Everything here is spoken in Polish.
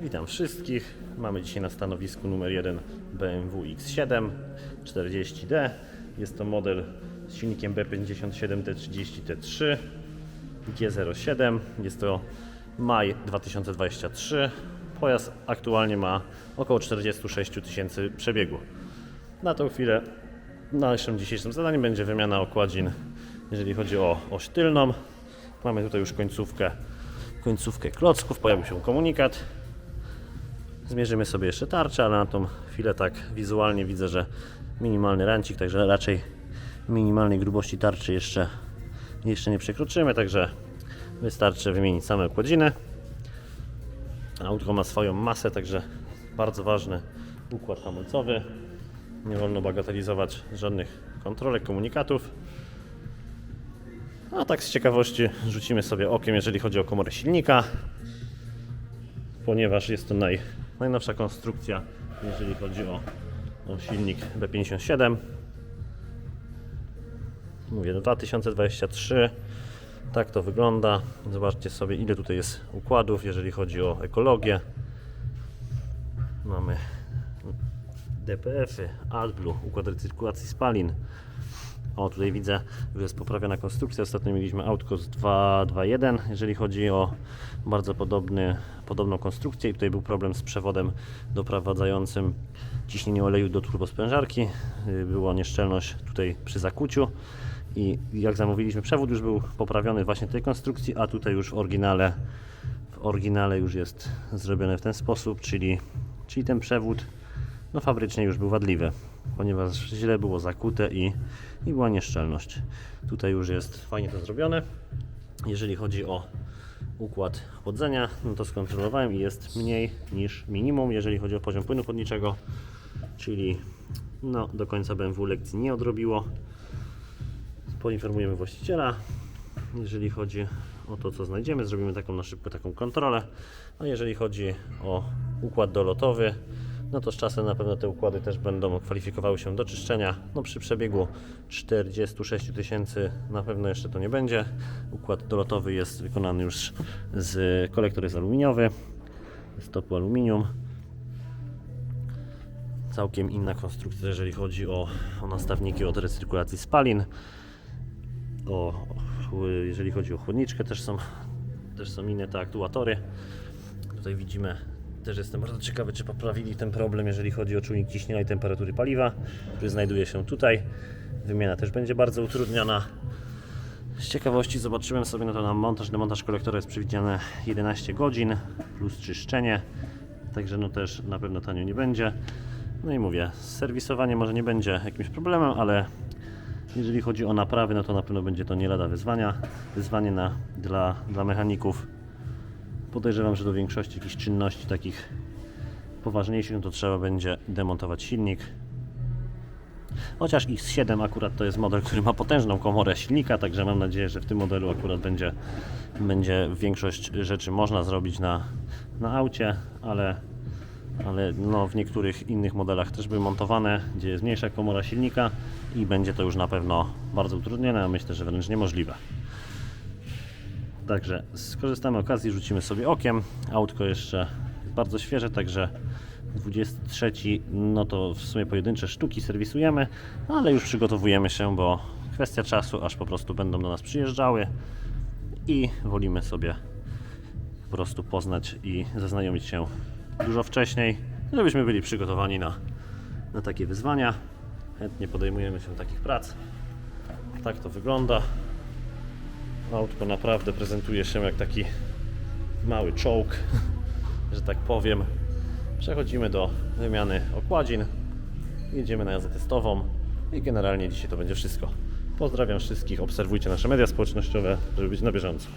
Witam wszystkich. Mamy dzisiaj na stanowisku numer 1 BMW X7 40D. Jest to model z silnikiem B57T30T3 G07. Jest to maj 2023. Pojazd aktualnie ma około 46 tysięcy przebiegu. Na tą chwilę naszym dzisiejszym zadaniem będzie wymiana okładzin, jeżeli chodzi o oś tylną. Mamy tutaj już końcówkę, końcówkę klocków, pojawił się komunikat. Zmierzymy sobie jeszcze tarczę, ale na tą chwilę tak wizualnie widzę, że minimalny rancik, także raczej minimalnej grubości tarczy jeszcze, jeszcze nie przekroczymy, także wystarczy wymienić same okładziny. Autko ma swoją masę, także bardzo ważny układ hamulcowy. Nie wolno bagatelizować żadnych kontrolek, komunikatów. A tak z ciekawości rzucimy sobie okiem, jeżeli chodzi o komorę silnika, ponieważ jest to naj, najnowsza konstrukcja, jeżeli chodzi o, o silnik B57. Mówię, 2023. Tak to wygląda. Zobaczcie sobie, ile tutaj jest układów, jeżeli chodzi o ekologię. Mamy DPF-y, AdBlue, układ recyrkulacji spalin. O, tutaj widzę, że jest poprawiona konstrukcja. Ostatnio mieliśmy autko z 2.2.1, jeżeli chodzi o bardzo podobny, podobną konstrukcję. I tutaj był problem z przewodem doprowadzającym ciśnienie oleju do turbosprężarki. Yy, Była nieszczelność tutaj przy zakuciu. I jak zamówiliśmy przewód, już był poprawiony właśnie tej konstrukcji, a tutaj już w oryginale, w oryginale już jest zrobione w ten sposób, czyli, czyli ten przewód no fabrycznie już był wadliwy, ponieważ źle było zakute i, i była nieszczelność. Tutaj już jest fajnie to zrobione. Jeżeli chodzi o układ chłodzenia, no to skontrolowałem i jest mniej niż minimum, jeżeli chodzi o poziom płynu chłodniczego, czyli no, do końca BMW lekcji nie odrobiło. Poinformujemy właściciela. Jeżeli chodzi o to, co znajdziemy, zrobimy taką na szybko taką kontrolę. A jeżeli chodzi o układ dolotowy, no to z czasem na pewno te układy też będą kwalifikowały się do czyszczenia. No przy przebiegu 46 tysięcy na pewno jeszcze to nie będzie. Układ dolotowy jest wykonany już z kolektor jest aluminiowy, z topu aluminium. Całkiem inna konstrukcja, jeżeli chodzi o, o nastawniki od recyrkulacji spalin. O, jeżeli chodzi o chłodniczkę, też są, też są inne te aktuatory. Tutaj widzimy, też jestem bardzo ciekawy, czy poprawili ten problem, jeżeli chodzi o czujnik ciśnienia i temperatury paliwa, który znajduje się tutaj. Wymiana też będzie bardzo utrudniona. Z ciekawości zobaczyłem sobie, no to na montaż, demontaż kolektora jest przewidziane 11 godzin plus czyszczenie, także no też na pewno tanio nie będzie. No i mówię, serwisowanie może nie będzie jakimś problemem, ale jeżeli chodzi o naprawy, no to na pewno będzie to nie lada wyzwania. Wyzwanie na, dla, dla mechaników. Podejrzewam, że do większości jakichś czynności takich poważniejszych, to trzeba będzie demontować silnik. Chociaż X7 akurat to jest model, który ma potężną komorę silnika, także mam nadzieję, że w tym modelu akurat będzie, będzie większość rzeczy można zrobić na, na aucie, ale, ale no w niektórych innych modelach też były montowane, gdzie jest mniejsza komora silnika i będzie to już na pewno bardzo utrudnione, a myślę, że wręcz niemożliwe. Także skorzystamy okazji, rzucimy sobie okiem. Autko jeszcze bardzo świeże, także 23, no to w sumie pojedyncze sztuki serwisujemy, ale już przygotowujemy się, bo kwestia czasu, aż po prostu będą do nas przyjeżdżały i wolimy sobie po prostu poznać i zaznajomić się dużo wcześniej, żebyśmy byli przygotowani na, na takie wyzwania. Chętnie podejmujemy się takich prac. Tak to wygląda. Autko naprawdę prezentuje się jak taki mały czołg, że tak powiem. Przechodzimy do wymiany okładzin. Jedziemy na jazdę testową i generalnie dzisiaj to będzie wszystko. Pozdrawiam wszystkich, obserwujcie nasze media społecznościowe, żeby być na bieżąco.